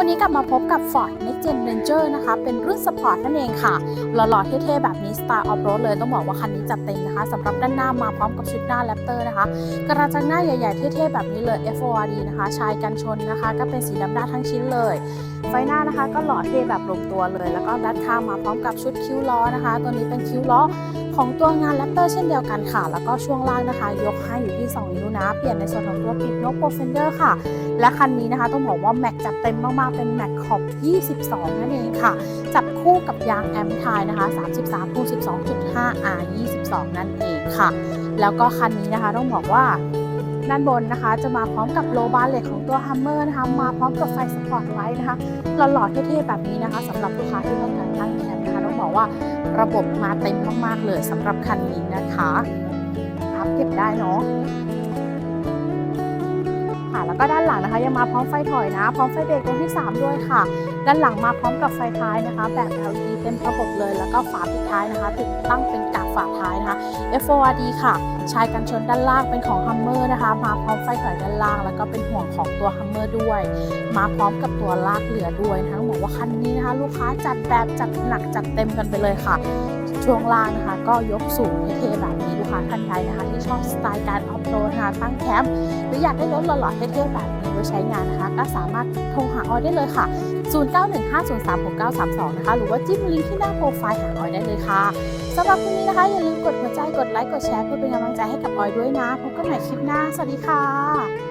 วันนี้กลับมาพบกับ Ford Next Gen Ranger นะคะ เป็นรุ่นสปอร์ตนั่นเองค่ะ หล่อๆเท่ๆ แบบนี้สไตล์ออฟโรดเลย ต้องบอกว่าคันนี้จัดเต็มนะคะสำหรับด้านหน้ามาพร้อมกับชุดหน้าแรปเตอร์นะคะ กระจังหน้าใหญ่ๆ เท่ๆ แบบนี้เลย FORD นะคะ ชายกันชนนะคะ ก็เป็นสีดำด้านทั้งชิ้นเลย ไฟหน้านะคะก็หล่อเท่แบบลงตัวเลย แล้วก็ด้านข้างมาพร้อมกับชุดคิ้วล้อนะคะ ตัวนี้เป็นคิ้วล้อ ของตัวงานแรปเตอร์เช่นเดียวกันค่ะ แล้วก็ช่วงล่างนะคะ ยกให้อยู่ที่ 2 นิ้วนะ เปลี่ยนในส่วนของตัวปิดนกโปรเฟนเดอร์ค่ะ และคันนี้นะคะต้องบอกว่าแม็กจัดเต็มมากๆ เป็นแม็กขอบ 22 นั่นเองค่ะ จับคู่กับยางแอมไทยนะคะ 33คูณ12.5 R 22 นั่นเองค่ะ แล้วก็คันนี้นะคะต้องบอกว่าด้านบนนะคะจะมาพร้อมกับโลบาร์เหล็กของตัวฮัมเมอร์นะคะมาพร้อมกับไฟสปอร์ตไลท์นะคะหล่อๆเท่ๆแบบนี้นะคะสำหรับลูกค้าที่ต้องการตั้ง ว่าระบบมาเต็มมากๆเลยสำหรับคันนี้นะคะพับเก็บได้เนาะค่ะแล้วก็ด้านหลังนะคะยังมาพร้อมไฟถอยนะ พร้อมไฟเบรกดวงที่ 3 ด้วยค่ะ ด้านหลังมาพร้อมกับไฟท้ายนะคะ แบบ LED เต็มระบบเลย แล้วก็ฝาปิดท้ายนะคะ ติดตั้งเป็นกากฝาท้ายนะคะ FORD ค่ะชายกันชนด้านล่างเป็นของ Hummer นะคะ มาพร้อมไฟถอยด้านล่าง แล้วก็เป็นห่วงของตัว Hummer ด้วย มาพร้อมกับตัวลากเหลือด้วยนะคะต้องบอกว่าคันนี้นะคะ ลูกค้าจัดแบบจัดหนักจัดเต็มกันไปเลยค่ะ ช่วงล่างนะคะ ก็ยกสูงเท่แบบนี้ลูกค้าท่านใดนะคะ ที่ชอบสไตล์การออฟโรดนะคะตั้งแคมป์หรืออยากได้รถหล่อๆเท่ๆแบบนี้ไว้ใช้งานนะคะ ก็สามารถโทรหาออได้เลยค่ะ 0915036932 นะคะ หรือว่าจิ้มลิงก์ที่หน้าโปรไฟล์หาออยได้เลยค่ะสำหรับวันนี้นะคะ อย่าลืมกดหัวใจ กดไลค์ กดแชร์เพื่อเป็นกำลังใจให้กับออยด้วยนะ พบกันใหม่คลิปหน้า สวัสดีค่ะ